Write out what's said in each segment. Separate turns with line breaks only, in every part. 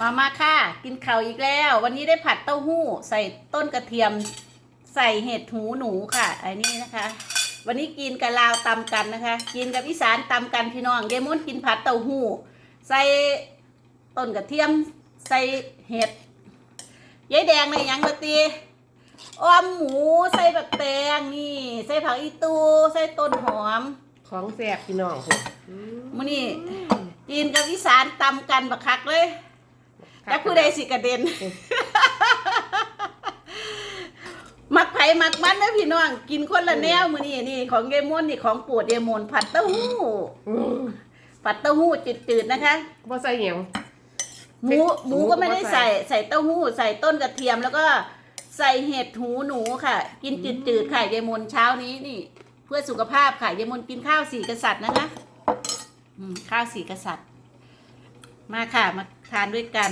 มามาค่ะ กินข้าวอีกแล้ว วันนี้ได้ผัดเต้าหู้ ใส่ต้นกระเทียม ใส่เห็ดหูหนูค่ะอันนี้นะคะ วันนี้กินกับลาวตำกันนะคะ กินกับอีสานตำกันพี่น้องเดมอนกินผัดเต้าหู้ ใส่ต้นกระเทียม ใส่เห็ดยายแดงในยังละตีอ้อมหมูใส่แบบแตงนี่ ใส่ผักอีตูใส่ต้นหอม
ของแซ่บพี่น้องพุ่นอืม
มื้อนี้กินกับอีสานตำกันบักคักเลย แล้วผู้ใดสิกระเด็น มักไผ่มักมันนะพี่น้อง กินคนละแนวมื้อนี้นี่ของเยมอนนี่ของโปวดเยมอนผัดเต้าหู้
อืม
ผัดเต้าหู้จืดๆนะคะ
บ่ใส่หยัง
หมูหมูก็ไม่ได้
หมูก็ใส่
ใส่ใส่เต้าหู้ ใส่ต้นกระเทียมแล้วก็ใส่เห็ดหูหนูค่ะ กินจืดๆค่ะเยมนเช้านี้นี่ เพื่อสุขภาพค่ะเยมนกินข้าวสี่กษัตริย์นะคะอืมข้าวสี่กษัตริย์ มาค่ะมาทานด้วยกัน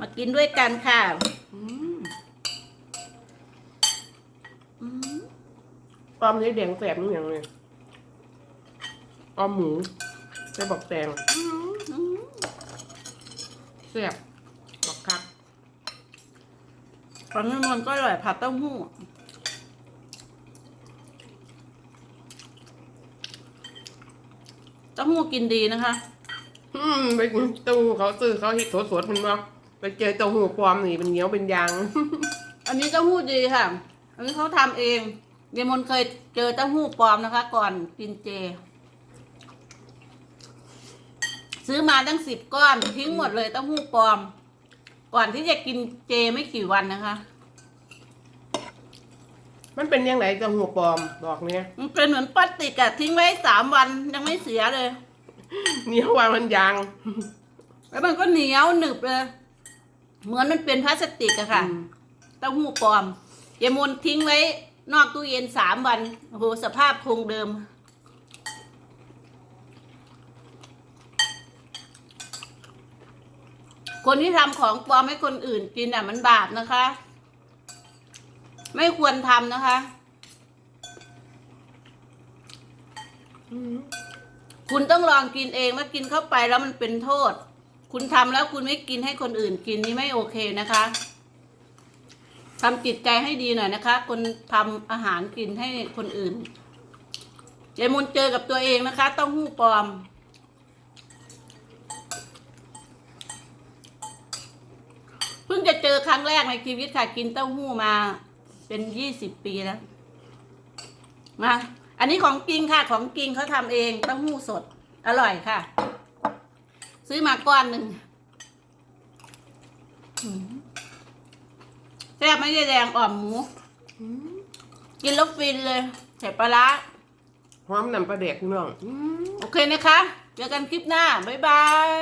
มากินด้วยกันค่ะอืมอืม
ออมนี่แดงแซ่บนี่หยังเลยออมหมูใส่บักแตง
อืมอืม
แซ่บบักคัก
ของเยมนก็อร่อยผัดเต้าหู้เต้าหู้กินดีนะคะ
อืมไปกินตู้เขาซื้อเขาเฮ็ดสดๆมันบ่ ไปเจอเต้าหู้ความนี่เป็นเหนียวเป็นยาง
อันนี้เต้าหู้ดีค่ะ อันนี้เขาทำเองเยมนเคยเจอเต้าหู้ปลอมนะคะ ก่อนกินเจ ซื้อมาตั้งสิบก้อนทิ้งหมดเลยเต้าหู้ปลอม ก่อนที่จะกินเจไม่กี่วันนะคะ
มันเป็นยังไงเต้าหู้ปลอมบอกเนี่ย
มันเป็นเหมือนพลาสติกอะทิ้งไว้สามวันยังไม่เสียเลย
เหนียวว่ามันยาง
แล้วมันก็เหนียวหนึบเลย เหมือนมันเป็นพลาสติกอะค่ะ
อืม
เต้าหู้ปลอมเยมนทิ้งไว้ นอกตู้เย็นสามวันโอ้โหสภาพคงเดิม คนที่ทำของปลอมให้คนอื่นกินอะมันบาปนะคะ ไม่ควรทำนะคะ
อืม
คุณต้องลองกินเองว่ากินเข้าไปแล้วมันเป็นโทษ คุณทำแล้วคุณไม่กินให้คนอื่นกินนี่ไม่โอเคนะคะทำจิตใจให้ดีหน่อยนะคะ คนทำอาหารกินให้คนอื่นยายมุนเจอกับตัวเองนะคะเต้องหู้ปลอม เพิ่งจะเจอครั้งแรกในชีวิตค่ะ กินเต้าหู้มา เป็นยี่สิบปีแล้วมาอันนี้ของจริงค่ะ ของจริงเขาทำเองเต้าหู้สด อร่อยค่ะ ซื้อมาก้อนหนึ่งอืมแซ่บไม่ได้แดงอ่อมหมูกินแล้วฟินเลยใส่ปลาร้า
หอมน้ำปลาแดกพี่น้องอืม
โอเคนะคะ เจอกันคลิปหน้า บ๊ายบาย